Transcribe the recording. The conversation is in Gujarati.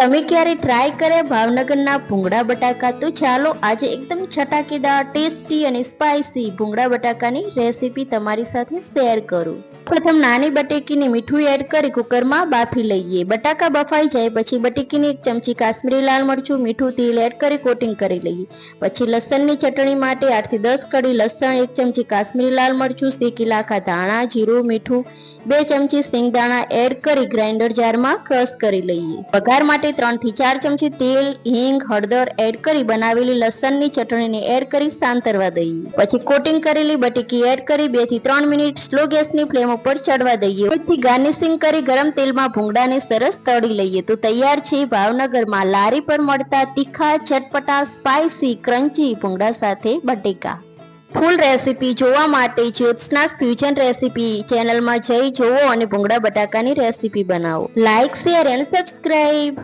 તમે ક્યારે ટ્રાય કર્યા? ભાવનગરના ભૂંગળા બટાકા? તો ચાલો આજે એકદમ છટાકેદાર, ટેસ્ટી અને સ્પાઇસી ભૂંગળા બટાકાની રેસીપી તમારી સાથે શેર કરું. પ્રથમ નાની બટેકીને મીઠું એડ કરી કુકરમાં બાફી લઈએ. બટાકા બફાઈ જાય પછી બટેકીની એક ચમચી કાશ્મીરી લાલ મરચું, મીઠું તેલ એડ કરી કોટિંગ કરી લઈએ. પછી લસણની ચટણી માટે આઠથી દસ કડી લસણ, એક ચમચી કાશ્મીરી લાલ મરચું, શેકી લાખા ધાણા, જીરું, મીઠું, બે ચમચી સિંગદાણા એડ કરી ગ્રાઇન્ડર જારમાં ક્રશ કરી લઈએ. વઘાર માટે ત્રણથી ચાર ચમચી તેલ, હિંગ, હળદર એડ કરી બનાવેલી લસણની ચટણીને એડ કરી સાંતરવા દઈએ. પછી કોટિંગ કરેલી બટેકી એડ કરી બેથી ત્રણ મિનિટ સ્લો ગેસની ફ્લેમ ઉપર ચડવા દઈએ. ઉપરથી ગાર્નિશિંગ કરી ગરમ તેલમાં ભૂંગળાને સરસ તળી લઈએ. તો તૈયાર છે ભાવનગરમાં લારી પર મળતા તીખા, ચટપટા સ્પાઇસી ક્રન્ચી ભૂંગળા સાથે બટેકા. ફૂલ રેસીપી જોવા માટે જ્યોત્સનાસ ફ્યુઝન રેસીપી ચેનલમાં જઈ જોવો અને ભૂંગળા બટાકાની રેસીપી બનાવો. Like share, and subscribe.